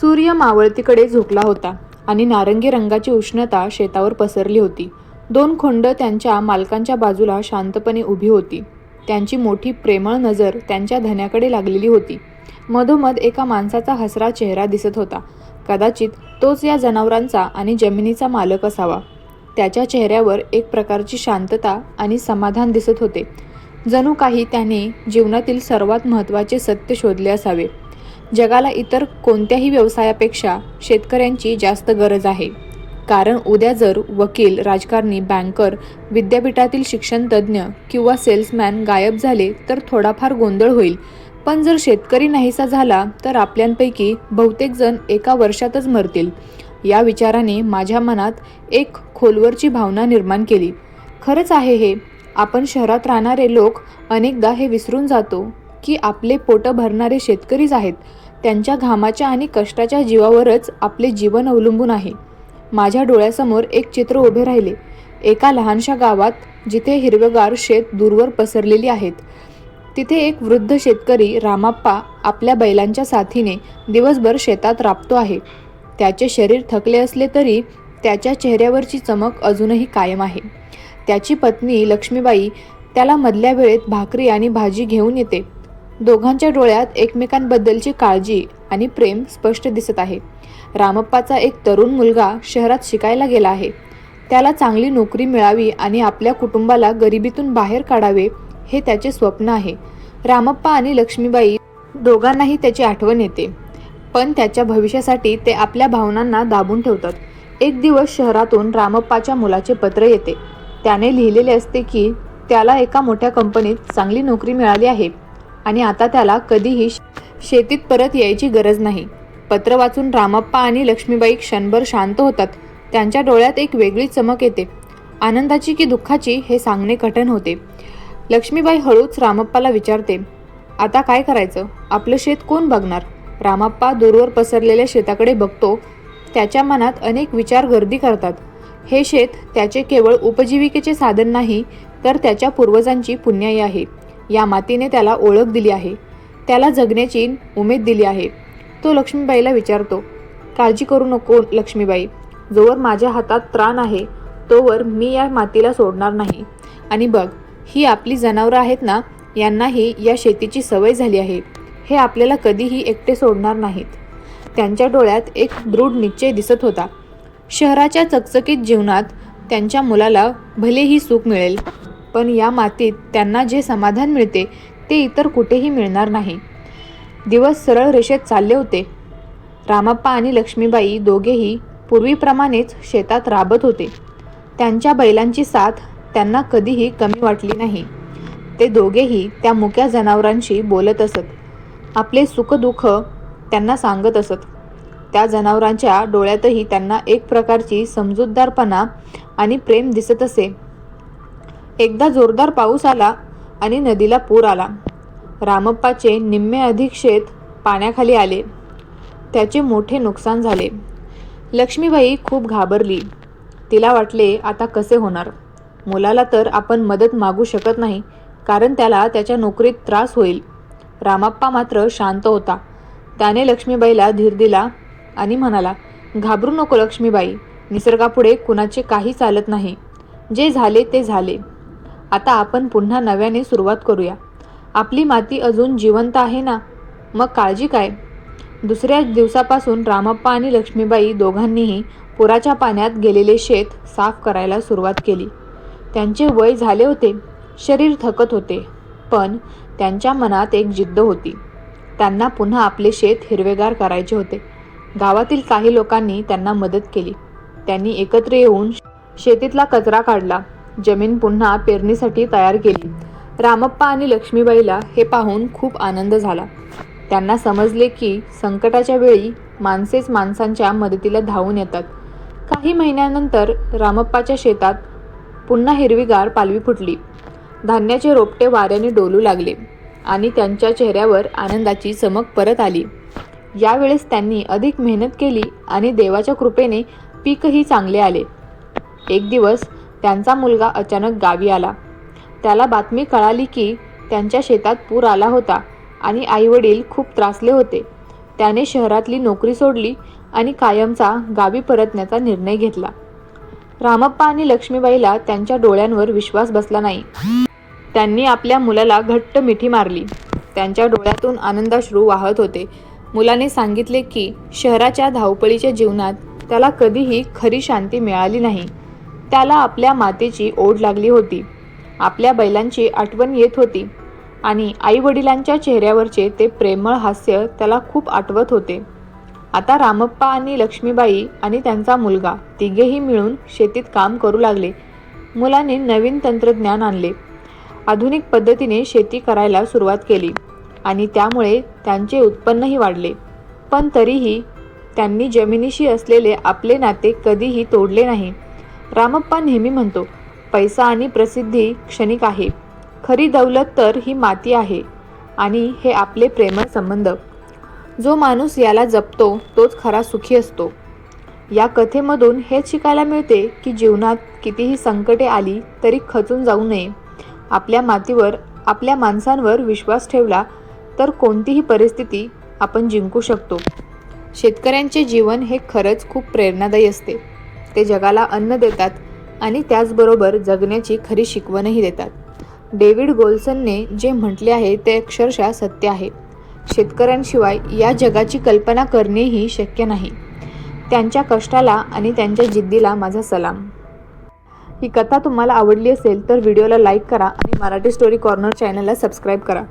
सूर्य मावळतीकडे झुकला होता आणि नारंगी रंगाची उष्णता शेतावर पसरली होती. दोन खोंड त्यांच्या मालकांच्या बाजूला शांतपणे उभी होती. त्यांची मोठी प्रेमळ नजर त्यांच्या धन्याकडे लागलेली होती. मधोमध एका माणसाचा हसरा चेहरा दिसत होता. कदाचित तोच या जनावरांचा आणि जमिनीचा मालक असावा. त्याच्या चेहऱ्यावर एक प्रकारची शांतता आणि समाधान दिसत होते. जणू काही त्याने जीवनातील सर्वात महत्त्वाचे सत्य शोधले असावे. जगाला इतर कोणत्याही व्यवसायापेक्षा शेतकऱ्यांची जास्त गरज आहे. कारण उद्या जर वकील राजकारणी बँकर विद्यापीठातील शिक्षणतज्ज्ञ किंवा सेल्समॅन गायब झाले तर थोडाफार गोंधळ होईल. पण जर शेतकरी नाहीसा झाला तर आपल्यांपैकी बहुतेक जण एका वर्षातच मरतील. या विचाराने माझ्या मनात एक खोलवरची भावना निर्माण केली. खरंच आहे हे. आपण शहरात राहणारे लोक अनेकदा हे विसरून जातो की आपले पोटं भरणारे शेतकरीच आहेत. त्यांच्या घामाच्या आणि कष्टाच्या जीवावरच आपले जीवन अवलंबून आहे. माझ्या डोळ्यासमोर एक चित्र उभे राहिले. एका लहानशा गावात जिथे हिरवेगार शेत दूरवर पसरलेली आहेत तिथे एक वृद्ध शेतकरी रामाप्पा आपल्या बैलांच्या साथीने दिवसभर शेतात राबतो आहे. त्याचे शरीर थकले असले तरी त्याच्या चेहऱ्यावरची चमक अजूनही कायम आहे. त्याची पत्नी लक्ष्मीबाई त्याला मधल्या वेळेत भाकरी आणि भाजी घेऊन येते. दोघांच्या डोळ्यात एकमेकांबद्दलची काळजी आणि प्रेम स्पष्ट दिसत आहे. रामप्पाचा एक तरुण मुलगा शहरात शिकायला गेला आहे. त्याला चांगली नोकरी मिळावी आणि आपल्या कुटुंबाला गरिबीतून बाहेर काढावे हे त्याचे स्वप्न आहे. रामप्पा आणि लक्ष्मीबाई दोघांनाही त्याची आठवण येते. पण त्याच्या भविष्यासाठी ते आपल्या भावनांना दाबून ठेवतात. एक दिवस शहरातून रामप्पाच्या मुलाचे पत्र येते. त्याने लिहिलेले असते की त्याला एका मोठ्या कंपनीत चांगली नोकरी मिळाली आहे. आणि आता त्याला कधीही शेतीत परत यायची गरज नाही. पत्र वाचून रामप्पा आणि लक्ष्मीबाई क्षणभर शांत होतात. त्यांच्या डोळ्यात एक वेगळी चमक येते. आनंदाची की दुःखाची हे सांगणे कठीण होते. लक्ष्मीबाई हळूच रामप्पाला विचारते आता काय करायचं? आपलं शेत कोण बघणार? रामाप्पा दूरवर पसरलेल्या शेताकडे बघतो. त्याच्या मनात अनेक विचार गर्दी करतात. हे शेत त्याचे केवळ उपजीविकेचे साधन नाही तर त्याच्या पूर्वजांची पुण्याई आहे. या मातीने त्याला ओळख दिली आहे. त्याला जगण्याची उमेद दिली आहे. तो लक्ष्मीबाईला विचारतो काळजी करू नको लक्ष्मीबाई. जोवर माझ्या हातात त्राण आहे तोवर मी या मातीला सोडणार नाही. आणि बघ ही आपली जनावरं आहेत ना यांनाही या शेतीची सवय झाली आहे. हे आपल्याला कधीही एकटे सोडणार नाहीत. त्यांच्या डोळ्यात एक दृढ निश्चय दिसत होता. शहराच्या चकचकीत जीवनात त्यांच्या मुलाला भलेही सुख मिळेल पण या मातीत त्यांना जे समाधान मिळते ते इतर कुठेही मिळणार नाही. दिवस सरळ रेषेत चालले होते. रामप्पा आणि लक्ष्मीबाई दोघेही पूर्वीप्रमाणेच शेतात राबत होते. त्यांच्या बैलांची साथ त्यांना कधीही कमी वाटली नाही. ते दोघेही त्या मुक्या जनावरांशी बोलत असत. आपले सुखदुःख त्यांना सांगत असत. त्या जनावरांच्या डोळ्यातही त्यांना एक प्रकारची समजूतदारपणा आणि प्रेम दिसत असे. एकदा जोरदार पाऊस आला आणि नदीला पूर आला. रामप्पाचे निम्मे अधिक शेत पाण्याखाली आले. त्याचे मोठे नुकसान झाले. लक्ष्मीबाई खूप घाबरली. तिला वाटले आता कसे होणार? मुलाला तर आपण मदत मागू शकत नाही कारण त्याला त्याच्या नोकरीत त्रास होईल. रामाप्पा मात्र शांत होता. त्याने लक्ष्मीबाईला धीर दिला आणि म्हणाला घाबरू नको लक्ष्मीबाई. निसर्गापुढे कुणाचे काही चालत नाही. जे झाले ते झाले. आता आपण पुन्हा नव्याने सुरुवात करूया. आपली माती अजून जिवंत आहे ना? मग काळजी काय? दुसऱ्या दिवसापासून रामप्पा आणि लक्ष्मीबाई दोघांनीही पुराच्या पाण्यात गेलेले शेत साफ करायला सुरुवात केली. त्यांचे वय झाले होते. शरीर थकत होते. पण त्यांच्या मनात एक जिद्द होती. त्यांना पुन्हा आपले शेत हिरवेगार करायचे होते. गावातील काही लोकांनी त्यांना मदत केली. त्यांनी एकत्र येऊन शेतीतला कचरा काढला. जमीन पुन्हा पेरणीसाठी तयार केली. रामप्पा आणि लक्ष्मीबाईला हे पाहून खूप आनंद झाला. त्यांना समजले की संकटाच्या वेळी माणसेच माणसांच्या मदतीला धावून येतात. काही महिन्यानंतर रामप्पाच्या शेतात पुन्हा हिरवीगार पालवी फुटली. धान्याचे रोपटे वाऱ्याने डोलू लागले आणि त्यांच्या चेहऱ्यावर आनंदाची चमक परत आली. यावेळेस त्यांनी अधिक मेहनत केली आणि देवाच्या कृपेने पीकही चांगले आले. एक दिवस त्यांचा मुलगा अचानक गावी आला. त्याला बातमी कळाली की त्यांच्या शेतात पूर आला होता आणि आईवडील खूप त्रासले होते. त्याने शहरातली नोकरी सोडली आणि कायमचा गावी परतण्याचा निर्णय घेतला. रामप्पा आणि लक्ष्मीबाईला त्यांच्या डोळ्यांवर विश्वास बसला नाही. त्यांनी आपल्या मुलाला घट्ट मिठी मारली. त्यांच्या डोळ्यातून आनंदाश्रू वाहत होते. मुलाने सांगितले की शहराच्या धावपळीच्या जीवनात त्याला कधीही खरी शांती मिळाली नाही. त्याला आपल्या मातेची ओढ लागली होती. आपल्या बैलांची आठवण येत होती आणि आईवडिलांच्या चेहऱ्यावरचे ते प्रेमळ हास्य त्याला खूप आठवत होते. आता रामप्पा आणि लक्ष्मीबाई आणि त्यांचा मुलगा तिघेही मिळून शेतीत काम करू लागले. मुलाने नवीन तंत्रज्ञान आणले. आधुनिक पद्धतीने शेती करायला सुरुवात केली आणि त्यामुळे त्यांचे उत्पन्नही वाढले. पण तरीही त्यांनी जमिनीशी असलेले आपले नाते कधीही तोडले नाही. रामप्पा नेहमी म्हणतो पैसा आणि प्रसिद्धी क्षणिक आहे. खरी दौलत तर ही माती आहे आणि हे आपले प्रेमळ संबंध. जो माणूस याला जपतो तोच खरा सुखी असतो. या कथेमधून हेच शिकायला मिळते की जीवनात कितीही संकटे आली तरी खचून जाऊ नये. आपल्या मातीवर आपल्या माणसांवर विश्वास ठेवला तर कोणतीही परिस्थिती आपण जिंकू शकतो. शेतकऱ्यांचे जीवन हे खरंच खूप प्रेरणादायी असते. ते जगाला अन्न देतात आणि त्याचबरोबर जगण्याची खरी शिकवणही देतात. डेव्हिड गोल्सनने जे म्हटले आहे ते अक्षरशः सत्य आहे. शेतकऱ्यांशिवाय या जगाची कल्पना करणेही शक्य नाही. त्यांच्या कष्टाला आणि त्यांच्या जिद्दीला माझा सलाम. ही कथा तुम्हाला आवडली असेल तर व्हिडिओला लाईक करा आणि मराठी स्टोरी कॉर्नर चॅनलला सबस्क्राईब करा.